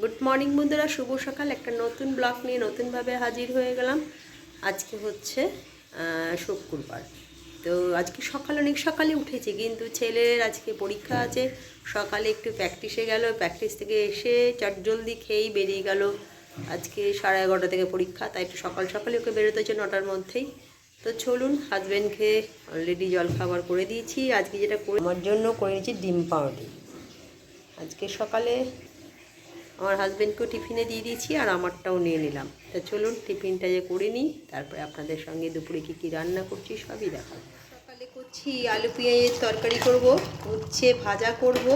Good morning বন্ধুরা। শুভ সকাল। একটা নতুন ব্লগ নিয়ে নতুনভাবে হাজির হয়ে গেলাম। আজকে হচ্ছে শুক্রবার। তো আজকে সকাল, অনেক সকালে উঠেছি, কিন্তু ছেলের আজকে পরীক্ষা আছে। সকালে একটু প্র্যাকটিসে গেল। প্র্যাকটিস থেকে এসে চট জলদি খেয়েই বেরিয়ে গেল। আজকে সাড়ে এগারোটা থেকে পরীক্ষা, তাই একটু সকাল সকালে ওকে বেরোতে হচ্ছে নটার মধ্যেই। তো চলুন হাজব্যান্ডকে অলরেডি জল খাবার করে দিয়েছি। আজকে যেটা করে আমার জন্য করে নিয়েছি ডিম পাউরুটি। আজকে সকালে আমার হাজব্যান্ডকেও টিফিনে দিয়ে দিয়েছি আর আমারটাও নিয়ে নিলাম। তা চলুন, টিফিনটা যে করে নিই, তারপরে আপনাদের সঙ্গে দুপুরে কী কী রান্না করছি সবই দেখাবো। সকালে করছি আলু পেঁয়াজের তরকারি করব, উচ্ছে ভাজা করব,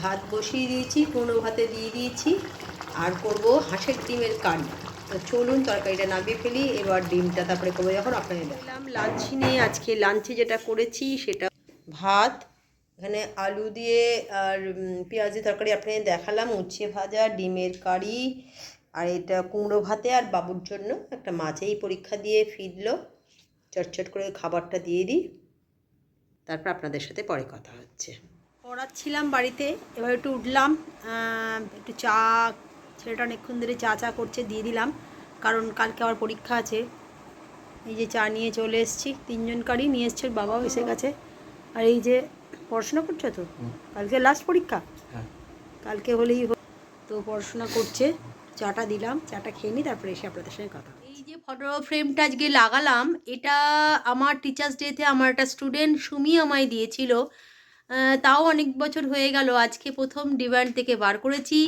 ভাত বসিয়ে দিয়েছি কোনো ভাতে দিয়ে দিয়েছি, আর করব হাঁসের ডিমের কারি তো চলুন, তরকারিটা নামিয়ে ফেলি, এবার ডিমটা তারপরে করব। যখন আপনাদের দেখলাম লাঞ্চ নিয়ে আজকে লাঞ্চে যেটা করেছি, সেটা ভাত এখানে আলু দিয়ে আর পেঁয়াজ তরকারি আপনাদের দেখালাম, উচ্ছে ভাজা, ডিমের কারি, আর এটা কুমড়ো ভাতে আর বাবুর জন্য একটা মাছ। এই পরীক্ষা দিয়ে ফিরলো, চটচট করে খাবারটা দিয়ে দিই। তারপর আপনাদের সাথে পরে কথা হচ্ছে। পড়াচ্ছিলাম বাড়িতে, এবার একটু উঠলাম একটু চা, ছেলেটা অনেকক্ষণ ধরে চা চা করছে, দিয়ে দিলাম, কারণ কালকে আমার পরীক্ষা আছে। এই যে চা নিয়ে চলে এসেছি, তিনজন কারি নিয়ে এসছে বাবাও এসে গেছে। আর এই যে পড়াশোনা করছ তো? কালকে লাস্ট পরীক্ষা? হ্যাঁ। কালকে হলেই তো পড়াশোনা করছে। চাটা দিলাম চাটা খেয়ে নিই তারপরে এসে আপনাদের সঙ্গে কথা এই যে ফটো ফ্রেমটা আজকে লাগালাম এটা আমার টিচার্স ডেতে আমার একটা স্টুডেন্ট সুমি আমায় দিয়েছিল। তাও অনেক বছর হয়ে গেল আজকে প্রথম ডিমান্ড থেকে বার করেছি।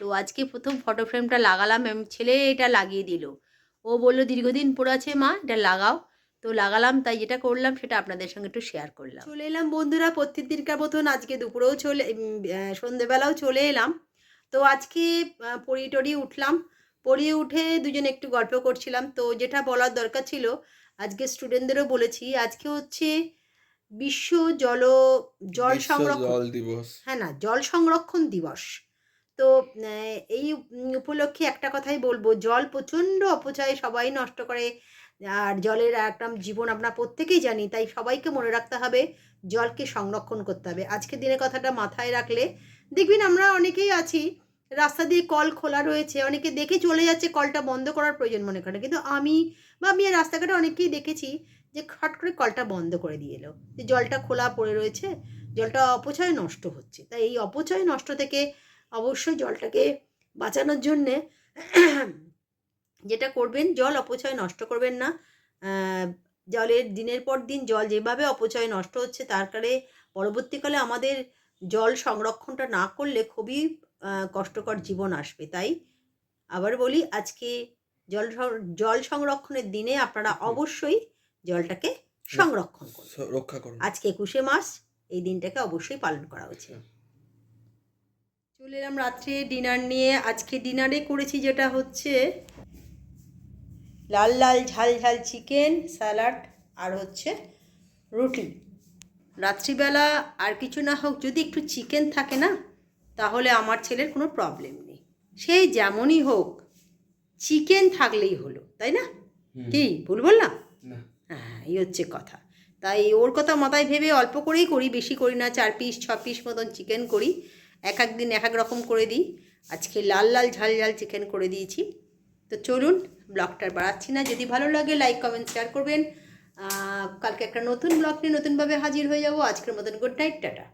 তো আজকে প্রথম ফটো ফ্রেমটা লাগালাম এবং ছেলে এটা লাগিয়ে দিল। ও বলল দীর্ঘদিন পড়ে আছে মা এটা লাগাও। তো লাগালাম তাই যেটা করলাম সেটা আপনাদের সঙ্গে একটু শেয়ার করলাম। চলে এলাম বন্ধুরা প্রত্যেক দিনকার মতন আজকে দুপুরেও চলে সন্ধেবেলাও চলে এলাম। তো আজকে আহ, পড়িয়ে টড়িয়ে উঠলাম। পড়িয়ে উঠে দুজনে একটু গল্প করছিলাম। তো যেটা বলার দরকার ছিল আজকে স্টুডেন্টদেরও বলেছি আজকে হচ্ছে বিশ্ব জল জল সংরক্ষণ দিবস। হ্যাঁ না জল সংরক্ষণ দিবস। তো আহ, এই উপলক্ষে একটা কথাই বলব জল প্রচণ্ড অপচয় সবাই নষ্ট করে। আর জলের একদম জীবন আমরা প্রত্যেকেই জানি, তাই সবাইকে মনে রাখতে হবে জলকে সংরক্ষণ করতে হবে। আজকের দিনের কথাটা মাথায় রাখলে দেখবেন আমরা অনেকেই আছি, রাস্তা দিয়ে কল খোলা রয়েছে, অনেকে দেখে চলে যাচ্ছে কলটা বন্ধ করার প্রয়োজন মনে করে কিন্তু আমি বা আমি রাস্তাঘাটে অনেকেই দেখেছি যে খট করে কলটা বন্ধ করে দিয়ে এলো। যে জলটা খোলা পড়ে রয়েছে, জলটা অপচয় নষ্ট হচ্ছে। তাই এই অপচয় নষ্ট থেকে অবশ্যই জলটাকে বাঁচানোর জন্যে যেটা করবেন জল অপচয় নষ্ট করবেন না। জলের দিনের পর দিন জল যেভাবে অপচয় নষ্ট হচ্ছে তার কারণে পরবর্তীকালে আমাদের জল সংরক্ষণটা না করলে খুবই কষ্টকর জীবন আসবে। তাই আবার বলি আজকে জল জল সংরক্ষণের দিনে আপনারা অবশ্যই জলটাকে সংরক্ষণ করুন। রক্ষা করুন। আজকে একুশে মাস এই দিনটাকে অবশ্যই পালন করা উচিত। চলে এলাম রাত্রে ডিনার নিয়ে। আজকে ডিনারে করেছি যেটা হচ্ছে লাল লাল ঝাল ঝাল চিকেন স্যালাড আর হচ্ছে রুটি। রাত্রিবেলা আর কিছু না হোক যদি একটু চিকেন থাকে না তাহলে আমার ছেলের কোনো প্রবলেম নেই। সেই যেমনই হোক চিকেন থাকলেই হলো তাই না? কি ভুল বললাম? না। হ্যাঁ এই হচ্ছে কথা। তাই ওর কথা মাথায় ভেবে অল্প করেই করি বেশি করি না চার পিস ছ পিস মতন চিকেন করি। এক এক দিন এক এক রকম করে দিই। আজকে লাল লাল ঝাল ঝাল চিকেন করে দিয়েছি। তো চলুন ব্লগটার বাড়াচ্ছি না। যদি ভালো লাগে লাইক কমেন্ট শেয়ার করবেন। কালকে একটা নতুন ব্লগ নিয়ে নতুনভাবে হাজির হয়ে যাব। আজকের মতন গুড নাইট টাটা।